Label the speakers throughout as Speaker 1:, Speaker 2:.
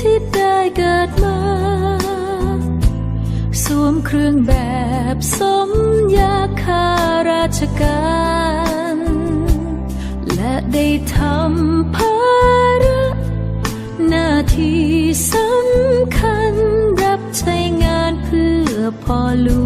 Speaker 1: ที่ได้เกิดมา สวมเครื่องแบบสมยาคาราชการ และได้ทำภาระหน้าที่สำคัญรับใช้งานเพื่อพ่อหลว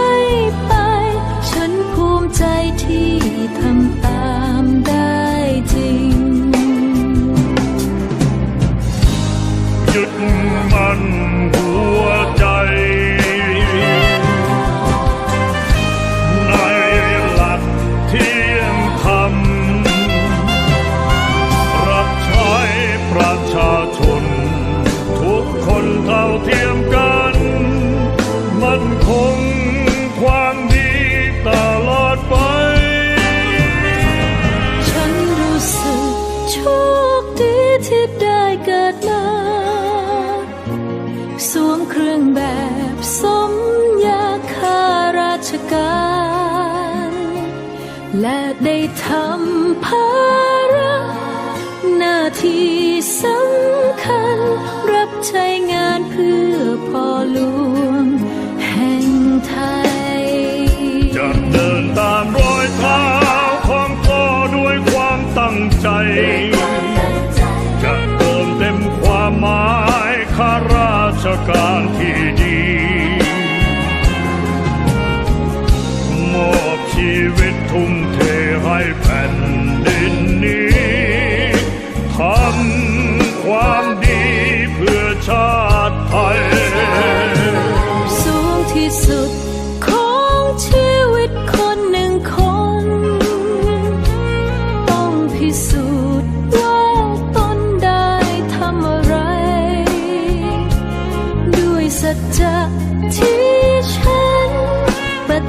Speaker 2: เท่าเทียมกัน มันคงความดีตลอดไป
Speaker 1: ฉันรู้สึกโชคดีที่ได้เกิดมาสวมเครื่องแบบสมยาข้าราชการ และได้ทำภาระหน้าที่สำคัญรับใช้งาน หลวงแห่งไทย
Speaker 2: จะเดินตามรอยเท้าของพ่อด้วยความตั้งใจ จะเติมเต็มความหมายข้าราชการที่ดีมอบชีวิตทุ่มเทให้แผ่นดิน